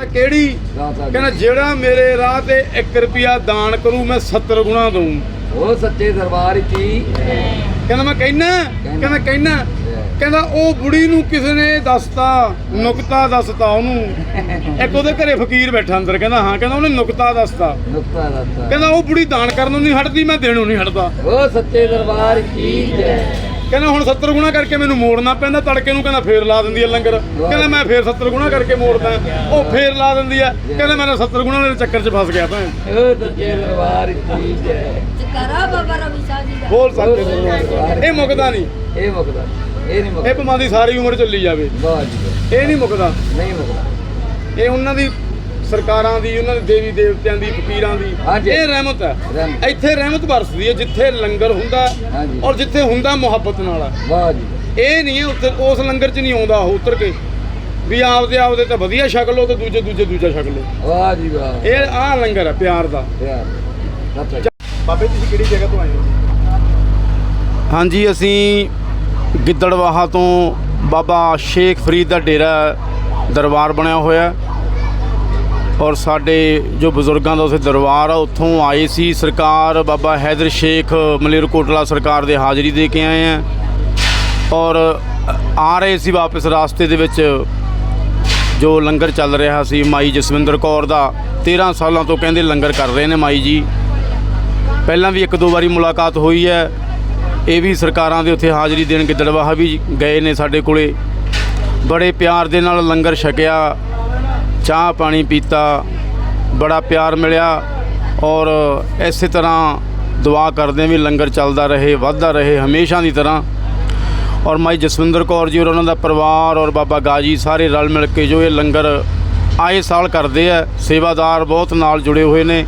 ਕਹਿੰਦਾ ਕਿਹੜੀ? ਕਹਿੰਦਾ ਜਿਹੜਾ ਮੇਰੇ ਰਾਹ ਤੇ 1 ਰੁਪਿਆ ਦਾਨ ਕਰੂ ਮੈਂ 70 ਗੁਣਾ ਦਊਂ। ਉਹ ਸੱਚੇ ਦਰਬਾਰ ਕੀ ਕਹਿੰਦਾ ਮੈਂ ਕਹਿਣਾ ਕਹਿੰਦਾ ਕਹਿਣਾ ਕਹਿੰਦਾ ਉਹ ਬੁੜੀ ਨੂੰ ਕਿਸੇ ਨੇ ਦੱਸਤਾ ਨੁਕਤਾ ਦੱਸਤਾ ਉਹਨੂੰ। ਇੱਕ ਉਹਦੇ ਘਰੇ ਫਕੀਰ ਬੈਠਾ ਅੰਦਰ ਕਹਿੰਦਾ ਹਾਂ ਕਹਿੰਦਾ ਉਹਨੇ ਨੁਕਤਾ ਦੱਸਤਾ। ਨੁਕਤਾ ਦੱਸਦਾ ਕਹਿੰਦਾ ਉਹ ਬੁੜੀ ਦਾਨ ਕਰਨ ਨੂੰ ਨਹੀਂ ਹਟਦੀ ਮੈਂ ਦੇਣੋਂ ਨਹੀਂ ਹਟਦਾ। ਉਹ ਸੱਚੇ ਦਰਬਾਰ ਕੀ ਜੈ ਕਹਿੰਦਾ ਹੁਣ 70 ਗੁਣਾ ਕਰਕੇ ਮੈਨੂੰ ਮੋੜਨਾ ਪੈਂਦਾ ਤੜਕੇ ਨੂੰ ਕਹਿੰਦਾ ਫੇਰ ਲਾ ਦਿੰਦੀ ਹੈ ਲੰਗਰ। ਕਹਿੰਦਾ ਮੈਂ ਫੇਰ 70 ਗੁਣਾ ਕਰਕੇ ਮੋੜਦਾ। ਉਹ ਫੇਰ ਲਾ ਦਿੰਦੀ ਹੈ। ਕਹਿੰਦਾ ਮੈਂ ਤਾਂ 70 ਗੁਣਾ ਦੇ ਚੱਕਰ 'ਚ ਫਸ ਗਿਆ ਭੈਣ। ਉਹ ਸੱਚੇ ਦਰਬਾਰ ਕੀ ਜੈ ਜਕਾਰਾ ਬਾਬਾ ਰਵੀ ਸ਼ਾਹ ਜੀ ਦਾ। ਬੋਲ ਸਕਦੇ। ਇਹ ਮੁੱਕਦਾ ਨਹੀਂ। ਇਹ ਮੁਕਦਾ। ਇਹ ਨਹੀਂ ਇਹ ਮੁਕਦਾ ਭਮਾਂ ਦੀ ਸਾਰੀ ਉਮਰ ਚੱਲੀ ਜਾਵੇ। ਵਾਹ ਜੀ। ਇਹ ਨਹੀਂ ਮੁੱਕਦਾ। ਨਹੀਂ ਮੁਕਦਾ। ਇਹ ਉਹਨਾਂ ਦੀ ਸਰਕਾਰਾਂ ਦੀ ਉਹਨਾਂ ਦੇ ਦੇਵੀ ਦੇਵਤਿਆਂ ਦੀ ਫਕੀਰਾਂ ਦੀ। ਇਹ ਰਹਿਮਤ ਹੈ। ਇੱਥੇ ਰਹਿਮਤ ਵਰਸਦੀ ਹੈ ਜਿੱਥੇ ਲੰਗਰ ਹੁੰਦਾ। ਔਰ ਜਿੱਥੇ ਹੁੰਦਾ ਮੁਹੱਬਤ ਨਾਲ ਹੈ। ਵਾਹ ਜੀ। ਇਹ ਨਹੀਂ ਹੈ ਉੱਥੇ ਉਸ ਲੰਗਰ 'ਚ ਨਹੀਂ ਆਉਂਦਾ ਉਹ ਉਤਰ ਕੇ ਵੀ ਆਪਦੇ ਆਪਦੇ ਤਾਂ ਵਧੀਆ ਛਕ ਲਓ ਤੇ ਦੂਜੇ ਦੂਜੇ ਦੂਜਾ ਛਕ ਲਓ ਵਾਹ ਜੀ ਵਾਹ ਇਹ ਆਹ ਲੰਗਰ ਹੈ ਪਿਆਰ ਦਾ ਬਾਬੇ ਤੁਸੀਂ ਕਿਹੜੀ ਜਗ੍ਹਾ ਤੋਂ ਆਏ ਹੋ ਹਾਂਜੀ ਅਸੀਂ ਗਿੱਦੜਵਾਹਾ ਤੋਂ ਬਾਬਾ ਸ਼ੇਖ ਫਰੀਦ ਦਾ ਡੇਰਾ ਦਰਬਾਰ ਬਣਿਆ ਹੋਇਆ ਹੈ। ਔਰ ਸਾਡੇ ਜੋ ਬਜ਼ੁਰਗਾਂ ਦਾ ਉਸੇ ਦਰਬਾਰ ਆ, ਉੱਥੋਂ ਆਏ ਸੀ ਸਰਕਾਰ ਬਾਬਾ ਹੈਦਰ ਸ਼ੇਖ ਮਲੇਰਕੋਟਲਾ ਸਰਕਾਰ ਦੇ ਹਾਜ਼ਰੀ ਦੇ ਕੇ ਆਏ ਆ। ਔਰ ਆ ਰਹੇ ਸੀ ਵਾਪਸ ਰਾਸਤੇ ਦੇ ਵਿੱਚ ਜੋ ਲੰਗਰ ਚੱਲ ਰਿਹਾ ਸੀ ਮਾਈ ਜਸਵਿੰਦਰ ਕੌਰ ਦਾ। 13 ਸਾਲਾਂ ਤੋਂ ਕਹਿੰਦੇ ਲੰਗਰ ਕਰ ਰਹੇ ਨੇ ਮਾਈ ਜੀ। ਪਹਿਲਾਂ ਵੀ ਇੱਕ ਦੋ ਵਾਰੀ ਮੁਲਾਕਾਤ ਹੋਈ ਹੈ। ਇਹ ਵੀ ਸਰਕਾਰਾਂ ਦੇ ਉੱਥੇ ਹਾਜ਼ਰੀ ਦੇਣ ਗਿੱਦੜਵਾਹਾ ਵੀ ਗਏ ਨੇ ਸਾਡੇ ਕੋਲੇ। ਬੜੇ ਪਿਆਰ ਦੇ ਨਾਲ ਲੰਗਰ ਛਕਿਆ। ਚਾਹ ਪਾਣੀ ਪੀਤਾ, ਬੜਾ ਪਿਆਰ ਮਿਲਿਆ ਔਰ ਇਸੇ ਤਰ੍ਹਾਂ ਦੁਆ ਕਰਦੇ ਵੀ ਲੰਗਰ ਚੱਲਦਾ ਰਹੇ, ਵੱਧਦਾ ਰਹੇ ਹਮੇਸ਼ਾ ਦੀ ਤਰ੍ਹਾਂ। ਔਰ ਮਾਈ ਜਸਵਿੰਦਰ ਕੌਰ ਜੀ ਔਰ ਉਹਨਾਂ ਦਾ ਪਰਿਵਾਰ ਔਰ ਬਾਬਾ ਗਾਜੀ ਸਾਰੇ ਰਲ ਮਿਲ ਕੇ ਜੋ ਇਹ ਲੰਗਰ ਆਏ ਸਾਲ ਕਰਦੇ ਆ, ਸੇਵਾਦਾਰ ਬਹੁਤ ਨਾਲ ਜੁੜੇ ਹੋਏ ਨੇ।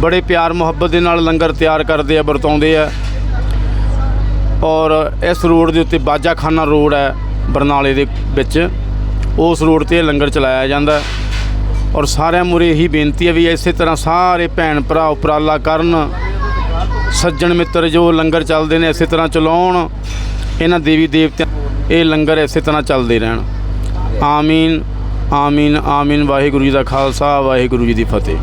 ਬੜੇ ਪਿਆਰ ਮੁਹੱਬਤ ਦੇ ਨਾਲ ਲੰਗਰ ਤਿਆਰ ਕਰਦੇ ਆ, ਵਰਤਾਉਂਦੇ ਆ। ਔਰ ਇਸ ਰੋਡ ਦੇ ਉੱਤੇ ਬਾਜਾਖਾਨਾ ਰੋਡ ਹੈ ਬਰਨਾਲੇ ਦੇ ਵਿੱਚ। ਉਸ ਰੋਡ ਤੇ ਇਹ ਲੰਗਰ ਚਲਾਇਆ ਜਾਂਦਾ ਔਰ ਸਾਰਿਆਂ ਮੁਰੇ ਇਹੀ ਬੇਨਤੀ ਹੈ ਵੀ ਇਸੇ ਤਰ੍ਹਾਂ ਸਾਰੇ ਭੈਣ ਭਰਾ ਉਪਰਾਲਾ ਕਰਨ। ਸੱਜਣ ਮਿੱਤਰ ਜੋ ਲੰਗਰ ਚੱਲਦੇ ਨੇ ਇਸੇ ਤਰ੍ਹਾਂ ਚਲਾਉਣ। ਇਹਨਾਂ ਦੇਵੀ ਦੇਵਤਿਆਂ ਇਹ ਲੰਗਰ ਇਸੇ ਤਰ੍ਹਾਂ ਚੱਲਦੇ ਰਹਿਣ। ਆਮੀਨ ਆਮੀਨ ਆਮੀਨ। ਵਾਹਿਗੁਰੂ ਜੀ ਦਾ ਖਾਲਸਾ, ਵਾਹਿਗੁਰੂ ਜੀ ਦੀ ਫਤਿਹ।